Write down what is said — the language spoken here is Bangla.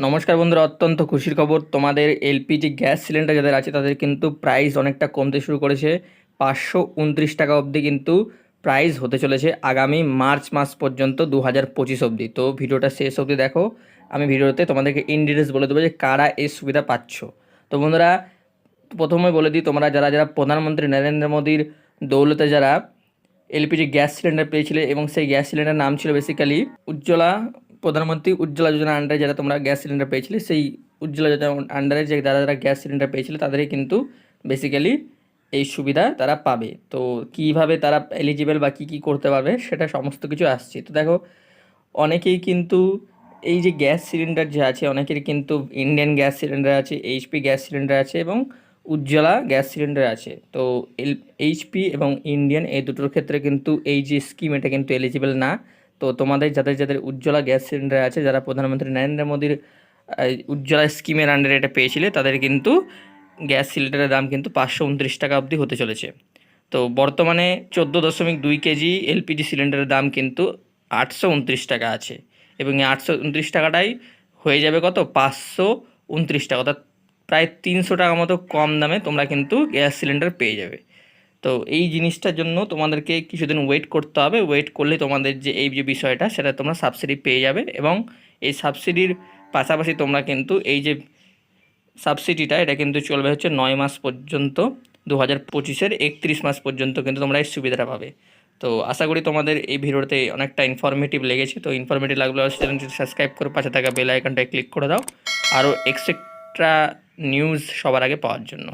নমস্কার বন্ধুরা, অত্যন্ত খুশির খবর। তোমাদের এলপিজি গ্যাস সিলিন্ডার যাদের আছে, তাদের কিন্তু প্রাইস অনেকটা কমতে শুরু করেছে। পাঁচশো উনত্রিশ টাকা অবধি কিন্তু প্রাইস হতে চলেছে আগামী মার্চ মাস পর্যন্ত দু হাজার পঁচিশ অবধি। তো ভিডিওটা শেষ অবধি দেখো। আমি ভিডিওতে তোমাদেরকে ইন ডিটেলস বলে দেবো যে কারা এই সুবিধা পাচ্ছ। তো বন্ধুরা, প্রথমে বলে দিই, তোমরা যারা যারা প্রধানমন্ত্রী নরেন্দ্র মোদীর দৌলতে যারা এলপিজি গ্যাস সিলিন্ডার পেয়েছিলে এবং সেই গ্যাস সিলিন্ডার নাম ছিল বেসিক্যালি উজ্জ্বলা প্রধানমন্ত্রী উজ্জ্বলা যোজনা আন্ডারে যারা তোমরা গ্যাস সিলিন্ডার পেয়েছিলে, সেই উজ্জ্বলা যোজনা আন্ডারে যে যারা যারা গ্যাস সিলিন্ডার পেয়েছিলে, তাদেরই কিন্তু বেসিক্যালি এই সুবিধা তারা পাবে। তো কীভাবে তারা এলিজিবল বা কী কী করতে পারবে, সেটা সমস্ত কিছু আসছে। তো দেখো, অনেকেই কিন্তু এই যে গ্যাস সিলিন্ডার যে আছে, অনেকের কিন্তু ইন্ডিয়ান গ্যাস সিলিন্ডার আছে এইচপি গ্যাস সিলিন্ডার আছে এবং উজ্জ্বলা গ্যাস সিলিন্ডার আছে। তো এল এইচপি এবং ইন্ডিয়ান এই দুটোর ক্ষেত্রে কিন্তু এই যে স্কিম এটা কিন্তু এলিজিবল না। তো তোমাদের যাদের যাদের উজ্জ্বলা গ্যাস সিলিন্ডার আছে, যারা প্রধানমন্ত্রী নরেন্দ্র মোদীর উজ্জ্বলা স্কিমের আন্ডারে এটা পেয়েছিলে, তাদের কিন্তু গ্যাস সিলিন্ডারের দাম কিন্তু পাঁচশো উনত্রিশ টাকা অবধি হতে চলেছে। তো বর্তমানে চোদ্দ দশমিক দুই কেজি এলপিজি সিলিন্ডারের দাম কিন্তু আটশো উনত্রিশ টাকা আছে। এবং এই আটশো উনত্রিশ টাকাটাই হয়ে যাবে কত? পাঁচশো উনত্রিশ টাকা। অর্থাৎ প্রায় তিনশো টাকা মতো কম দামে তোমরা কিন্তু গ্যাস সিলিন্ডার পেয়ে যাবে। তো এই জিনিসটার জন্য তোমাদেরকে কিছুদিন ওয়েট করতে হবে। ওয়েট করলে তোমাদের যে, এই যে বিষয়টা, সেটা তোমরা সাবসিডি পেয়ে যাবে এবং এই সাবসিডির পাশাপাশি তোমরা কিন্তু এই যে সাবসিডিটা এটা কিন্তু চলবে হচ্ছে নয় মাস পর্যন্ত দু হাজার পঁচিশের একত্রিশ মাস পর্যন্ত কিন্তু তোমরা এই সুবিধাটা পাবে। তো আশা করি তোমাদের এই ভিডিওতে অনেকটা ইনফরমেটিভ লেগেছে। তো ইনফরমেটিভ লাগলে চ্যানেলটি সাবস্ক্রাইব করে পাশে থাকা বেল আইকনটায় ক্লিক করে দাও। আরও এক্সট্রা নিউজ সবার আগে পাওয়ার জন্য।